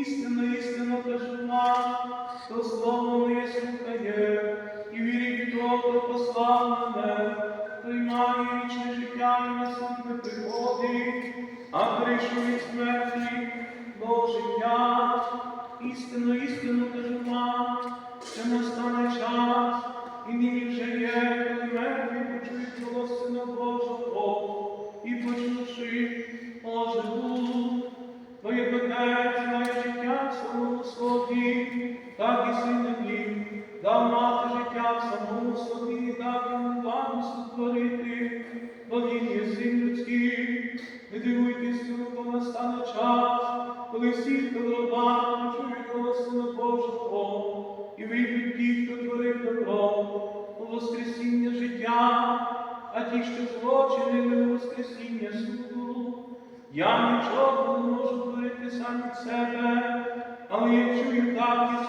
істинно, істинно кажу вам, хто слово моє слухає, і вірить в того, хто послав мене, приймає вічне життя і на суд не приходить, а прийшов від смерті до життя, істинно, істинно кажу. Так і син мені, дав мати життя самому собі, так і вам сотворити, бо є син людський. Не дивуйтесь, цьому, бо настане час, коли всі, хто в гробах, почують голос Сина Божого, і вийдуть ті, хто творив добро, у воскресіння життя, а ті, що злочинили воскресіння суду. Я нічого не можу творити сам від себе, але я чую так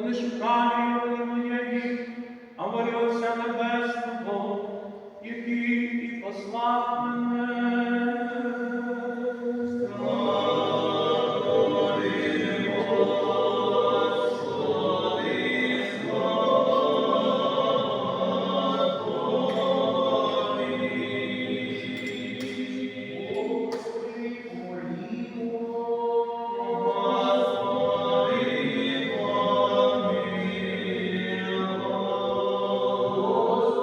вони шукають моєї, а волі Отця Небесного